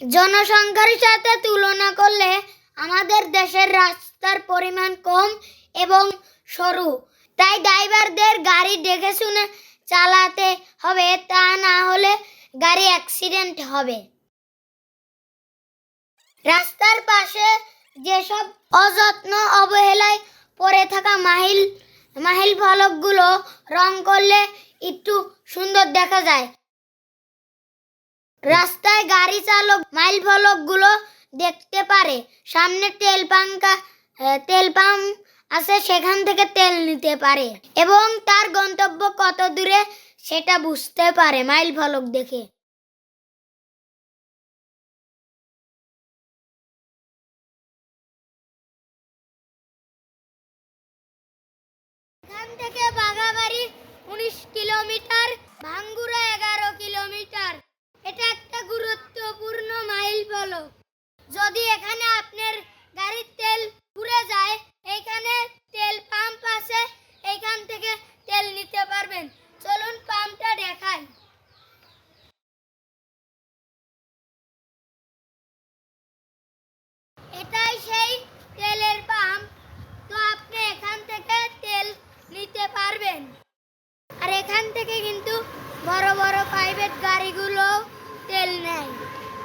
জনসংখ্যার সাথে তুলনা করলে আমাদের দেশের রাস্তার পরিমাণ কম এবং সরু। তাই ড্রাইভারদের গাড়ি দেখে শুনে চালাতে হবে, তা না হলে গাড়ি অ্যাক্সিডেন্ট হবে। রাস্তার পাশে যেসব অযত্ন অবহেলায় পড়ে থাকা মাহিল মাহিল ফলকগুলো রং করলে একটু সুন্দর দেখা যায়। রাস্তায় গাড়ি চালক, মাইল ফলকগুলো দেখতে পারে। সামনে তেল পাঙ্কা তেল পাম্প আছে, সেখান থেকে তেল নিতে পারে। এবং তার গন্তব্য কত দূরে সেটা বুঝতে পারে মাইল ফলক দেখে। থেকে বাগাবাড়ি উনিশ কিলোমিটার ভাঙ্গুরা এগারো কিলোমিটার এটা একটা গুরুত্বপূর্ণ মাইল ফলক যদি এখানে আপনার গাড়ির তেল পুড়ে যায়, এখানে তেল পাম্প আছে, এখান থেকে তেল নিতে পারবেন। চলুন পাম্পটা দেখাই। এটাই সেই তেলের পাম্প তো আপনি এখান থেকে তেল নিতে পারবেন। আর এখান থেকে কিন্তু বড় বড় প্রাইভেট নেয়